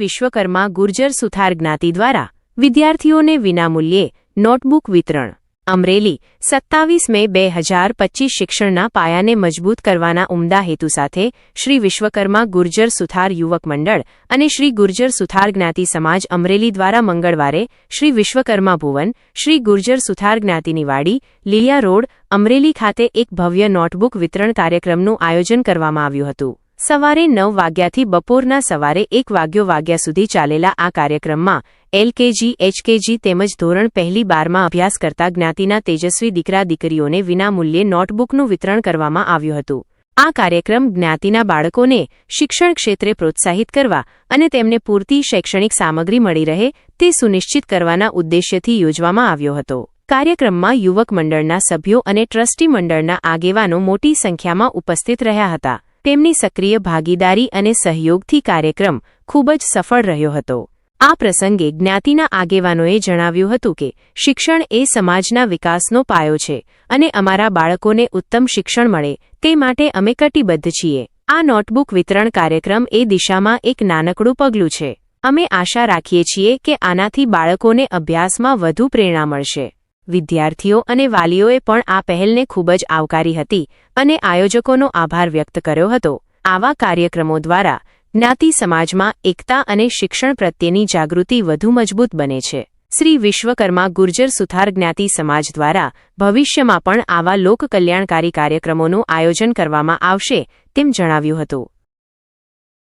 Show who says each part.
Speaker 1: વિશ્વકર્મા ગુર્જર સુથાર જ્ઞાતિ દ્વારા વિદ્યાર્થીઓને વિનામૂલ્યે નોટબુક વિતરણ. અમરેલી, સત્તાવીસ મે બે હજાર પચીસ શિક્ષણના પાયાને મજબૂત કરવાના ઉમદા હેતુ સાથે શ્રી વિશ્વકર્મા ગુર્જર સુથાર યુવક મંડળ અને શ્રી ગુર્જર સુથાર જ્ઞાતિ સમાજ અમરેલી દ્વારા મંગળવારે શ્રી વિશ્વકર્મા ભુવન, શ્રી ગુર્જર સુથાર જ્ઞાતિની વાડી, લીલિયા રોડ, અમરેલી ખાતે એક ભવ્ય નોટબુક વિતરણ કાર્યક્રમનું આયોજન કરવામાં આવ્યું હતું. સવારે નવ વાગ્યાથી બપોરના સવારે એક વાગ્યો વાગ્યા સુધી ચાલેલા આ કાર્યક્રમમાં એલકેજી એચકેજી તેમજ ધોરણ પહેલી બારમાં અભ્યાસ કરતા જ્ઞાતિના તેજસ્વી દીકરા દીકરીઓને વિનામૂલ્યે નોટબુકનું વિતરણ કરવામાં આવ્યું હતું. આ કાર્યક્રમ જ્ઞાતિના બાળકોને શિક્ષણ ક્ષેત્રે પ્રોત્સાહિત કરવા અને તેમને પૂરતી શૈક્ષણિક સામગ્રી મળી રહે તે સુનિશ્ચિત કરવાના ઉદ્દેશ્યથી યોજવામાં આવ્યો હતો. કાર્યક્રમમાં યુવક મંડળના સભ્યો અને ટ્રસ્ટી મંડળના આગેવાનો મોટી સંખ્યામાં ઉપસ્થિત રહ્યા હતા. તેમની સક્રિય ભાગીદારી અને સહયોગથી કાર્યક્રમ ખૂબ જ સફળ રહ્યો હતો. આ પ્રસંગે જ્ઞાતિના આગેવાનોએ જણાવ્યું હતું કે, શિક્ષણ એ સમાજના વિકાસનો પાયો છે અને અમારા બાળકોને ઉત્તમ શિક્ષણ મળે તે માટે અમે કટિબદ્ધ છીએ. આ નોટબુક વિતરણ કાર્યક્રમ એ દિશામાં એક નાનકડું પગલું છે. અમે આશા રાખીએ છીએ કે આનાથી બાળકોને અભ્યાસમાં વધુ પ્રેરણા મળશે. વિદ્યાર્થીઓ અને વાલીઓએ પણ આ પહેલને ખૂબ જ આવકારી હતી અને આયોજકોનો આભાર વ્યક્ત કર્યો હતો. આવા કાર્યક્રમો દ્વારા જ્ઞાતિ સમાજમાં એકતા અને શિક્ષણ પ્રત્યેની જાગૃતિ વધુ મજબૂત બને છે. શ્રી વિશ્વકર્મા ગુર્જર સુથાર જ્ઞાતિ સમાજ દ્વારા ભવિષ્યમાં પણ આવા લોકકલ્યાણકારી કાર્યક્રમોનું આયોજન કરવામાં આવશે તેમ જણાવ્યું હતું.